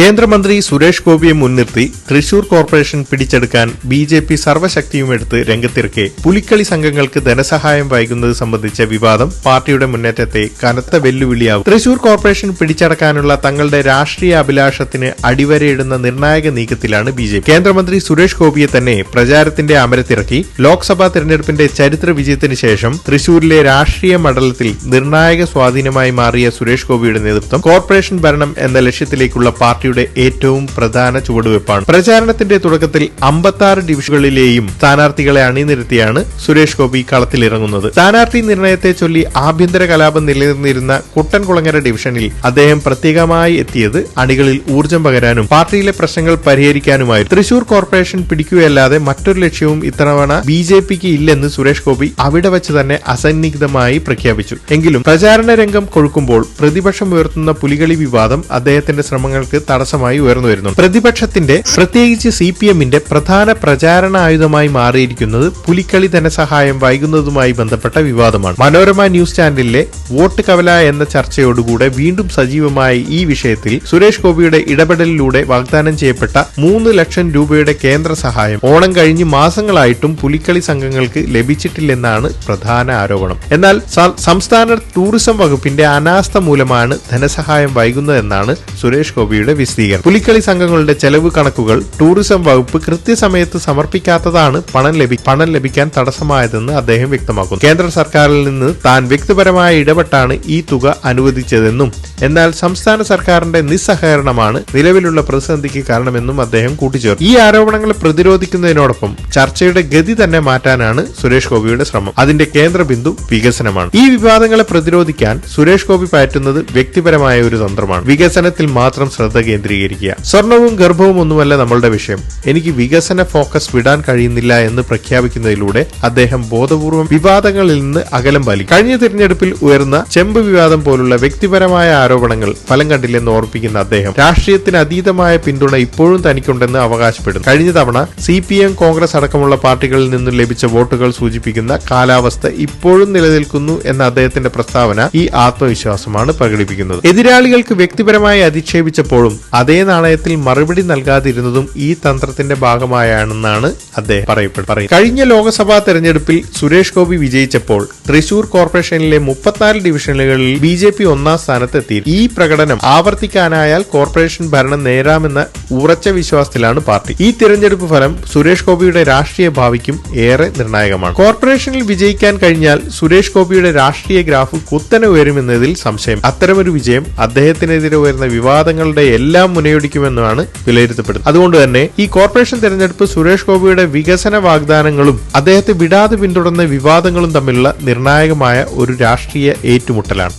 കേന്ദ്രമന്ത്രി സുരേഷ് ഗോപിയെ മുൻനിർത്തി തൃശൂർ കോർപ്പറേഷൻ പിടിച്ചെടുക്കാൻ ബി ജെ പി സർവശക്തിയുമെടുത്ത് രംഗത്തിറക്കെ പുലിക്കളി സംഘങ്ങൾക്ക് ധനസഹായം വൈകുന്നത് സംബന്ധിച്ച വിവാദം പാർട്ടിയുടെ മുന്നേറ്റത്തെ കനത്ത വെല്ലുവിളിയാവും. തൃശൂർ കോർപ്പറേഷൻ പിടിച്ചടക്കാനുള്ള തങ്ങളുടെ രാഷ്ട്രീയ അഭിലാഷത്തിന് അടിവരയിടുന്ന നിർണായക നീക്കത്തിലാണ് ബി കേന്ദ്രമന്ത്രി സുരേഷ് ഗോപിയെ തന്നെ പ്രചാരത്തിന്റെ അമരത്തിറക്കി ലോക്സഭാ തെരഞ്ഞെടുപ്പിന്റെ ചരിത്ര വിജയത്തിന് ശേഷം തൃശൂരിലെ രാഷ്ട്രീയ മണ്ഡലത്തിൽ നിർണായക സ്വാധീനമായി മാറിയ സുരേഷ് ഗോപിയുടെ നേതൃത്വം കോർപ്പറേഷൻ ഭരണം എന്ന ലക്ഷ്യത്തിലേക്കുള്ള പാർട്ടിയുടെ ഏറ്റവും പ്രധാന ചുവടുവെപ്പാണ്. പ്രചാരണത്തിന്റെ തുടക്കത്തിൽ അമ്പത്തി ഡിവിഷനുകളിലെയും സ്ഥാനാർത്ഥികളെ അണിനിരത്തിയാണ് സുരേഷ് ഗോപി കളത്തിലിറങ്ങുന്നത്. സ്ഥാനാർത്ഥി നിർണയത്തെ ചൊല്ലി ആഭ്യന്തര കലാപം നിലനിന്നിരുന്ന കുട്ടൻകുളങ്ങര ഡിവിഷനിൽ അദ്ദേഹം പ്രത്യേകമായി എത്തിയത് അണികളിൽ ഊർജം പകരാനും പാർട്ടിയിലെ പ്രശ്നങ്ങൾ പരിഹരിക്കാനുമായി. തൃശൂർ കോർപ്പറേഷൻ പിടിക്കുകയല്ലാതെ മറ്റൊരു ലക്ഷ്യവും ഇത്തവണ ബി ജെ പിക്ക് ഇല്ലെന്ന് സുരേഷ് ഗോപി അവിടെ വെച്ച് തന്നെ അസന്നിഗ്ധമായി പ്രഖ്യാപിച്ചു. എങ്കിലും പ്രചാരണ രംഗം കൊഴുക്കുമ്പോൾ പ്രതിപക്ഷം ഉയർത്തുന്ന പുലികളി വിവാദം അദ്ദേഹത്തിന്റെ ശ്രമങ്ങൾക്ക് തടസ്സമായി ഉയർന്നു വരുന്നു പ്രതിപക്ഷത്തിന്റെ പ്രത്യേകിച്ച് സി പി എമ്മിന്റെ പ്രധാന പ്രചാരണ ആയുധമായി മാറിയിരിക്കുന്നത് പുലിക്കളി ധനസഹായം വൈകുന്നതുമായി ബന്ധപ്പെട്ട വിവാദമാണ്. മനോരമ ന്യൂസ് ചാനലിലെ വോട്ട് കവല എന്ന ചർച്ചയോടുകൂടെ വീണ്ടും സജീവമായ ഈ വിഷയത്തിൽ സുരേഷ് ഗോപിയുടെ ഇടപെടലിലൂടെ വാഗ്ദാനം ചെയ്യപ്പെട്ട മൂന്ന് ലക്ഷം രൂപയുടെ കേന്ദ്ര സഹായം ഓണം കഴിഞ്ഞ് മാസങ്ങളായിട്ടും പുലിക്കളി സംഘങ്ങൾക്ക് ലഭിച്ചിട്ടില്ലെന്നാണ് പ്രധാന ആരോപണം. എന്നാൽ സംസ്ഥാന ടൂറിസം വകുപ്പിന്റെ അനാസ്ഥ മൂലമാണ് ധനസഹായം വൈകുന്നതെന്നാണ് സുരേഷ് ഗോപിയുടെ വിശദീകരണം. പുലിക്കളി സംഘങ്ങളുടെ ചെലവ് കണക്കുകൾ ടൂറിസം വകുപ്പ് കൃത്യസമയത്ത് സമർപ്പിക്കാത്തതാണ് പണം ലഭി പണം ലഭിക്കാൻ തടസ്സമായതെന്ന് അദ്ദേഹം വ്യക്തമാക്കുന്നു. കേന്ദ്ര സർക്കാരിൽ നിന്ന് താൻ വ്യക്തിപരമായി ഇടപെട്ടാണ് ഈ തുക അനുവദിച്ചതെന്നും എന്നാൽ സംസ്ഥാന സർക്കാരിന്റെ നിസ്സഹകരണമാണ് നിലവിലുള്ള പ്രതിസന്ധിക്ക് കാരണമെന്നും അദ്ദേഹം കൂട്ടിച്ചേർത്തു. ഈ ആരോപണങ്ങൾ പ്രതിരോധിക്കുന്നതിനോടൊപ്പം ചർച്ചയുടെ ഗതി തന്നെ മാറ്റാനാണ് സുരേഷ് ഗോപിയുടെ ശ്രമം. അതിന്റെ കേന്ദ്ര ബിന്ദു വികസനമാണ്. ഈ വിവാദങ്ങളെ പ്രതിരോധിക്കാൻ സുരേഷ് ഗോപി പയറ്റുന്നത് വ്യക്തിപരമായ ഒരു തന്ത്രമാണ്. വികസനത്തിൽ മാത്രം ശ്രദ്ധ കേന്ദ്രീകരിക്കുക. സ്വർണവും ഗർഭവും ഒന്നുമല്ല നമ്മളുടെ വിഷയം. എനിക്ക് വികസന ഫോക്കസ് വിടാൻ കഴിയുന്നില്ല എന്ന് പ്രഖ്യാപിക്കുന്നതിലൂടെ അദ്ദേഹം ബോധപൂർവം വിവാദങ്ങളിൽ നിന്ന് അകലം പാലിക്കും. കഴിഞ്ഞ തിരഞ്ഞെടുപ്പിൽ ഉയർന്ന ചെമ്പ് വിവാദം പോലുള്ള വ്യക്തിപരമായ ആരോപണങ്ങൾ ഫലം കണ്ടില്ലെന്ന് ഓർപ്പിക്കുന്ന അദ്ദേഹം രാഷ്ട്രീയത്തിന് അതീതമായ പിന്തുണ ഇപ്പോഴും തനിക്കുണ്ടെന്ന് അവകാശപ്പെടുന്നു. കഴിഞ്ഞ തവണ സി പി എം കോൺഗ്രസ് അടക്കമുള്ള പാർട്ടികളിൽ നിന്നും ലഭിച്ച വോട്ടുകൾ സൂചിപ്പിക്കുന്ന കാലാവസ്ഥ ഇപ്പോഴും നിലനിൽക്കുന്നു എന്ന അദ്ദേഹത്തിന്റെ പ്രസ്താവന ഈ ആത്മവിശ്വാസമാണ് പ്രകടിപ്പിക്കുന്നത്. എതിരാളികൾക്ക് വ്യക്തിപരമായി അധിക്ഷേപിച്ചപ്പോഴും അതേ നാണയത്തിൽ മറുപടി നൽകാതിരുന്നതും ഈ തന്ത്രത്തിന്റെ ഭാഗമായാണെന്നാണ് അദ്ദേഹം പറയപ്പെടുന്നത് കഴിഞ്ഞ ലോക്സഭാ തെരഞ്ഞെടുപ്പിൽ സുരേഷ് ഗോപി വിജയിച്ചപ്പോൾ തൃശൂർ കോർപ്പറേഷനിലെ മുപ്പത്തിനാല് ഡിവിഷനുകളിൽ ബി ജെ പി ഒന്നാം സ്ഥാനത്തെത്തി. ഈ പ്രകടനം ആവർത്തിക്കാനായാൽ കോർപ്പറേഷൻ ഭരണം നേരാമെന്ന ഉറച്ച വിശ്വാസത്തിലാണ് പാർട്ടി. ഈ തിരഞ്ഞെടുപ്പ് ഫലം സുരേഷ് ഗോപിയുടെ രാഷ്ട്രീയ ഭാവിക്കും ഏറെ നിർണായകമാണ്. കോർപ്പറേഷനിൽ വിജയിക്കാൻ കഴിഞ്ഞാൽ സുരേഷ് ഗോപിയുടെ രാഷ്ട്രീയ ഗ്രാഫ് കുത്തനെ ഉയരുമെന്നതിൽ സംശയം. അത്തരമൊരു വിജയം അദ്ദേഹത്തിനെതിരെ ഉയർന്ന വിവാദങ്ങളുടെ എല്ലാം മുനയൊടിക്കുമെന്നാണ് വിലയിരുത്തപ്പെടുന്നത്. അതുകൊണ്ട് തന്നെ ഈ കോർപ്പറേഷൻ തെരഞ്ഞെടുപ്പ് സുരേഷ് ഗോപിയുടെ വികസന വാഗ്ദാനങ്ങളും അദ്ദേഹത്തെ വിടാതെ പിന്തുടർന്ന വിവാദങ്ങളും തമ്മിലുള്ള നിർണായകമായ ഒരു രാഷ്ട്രീയ ഏറ്റുമുട്ടലാണ്.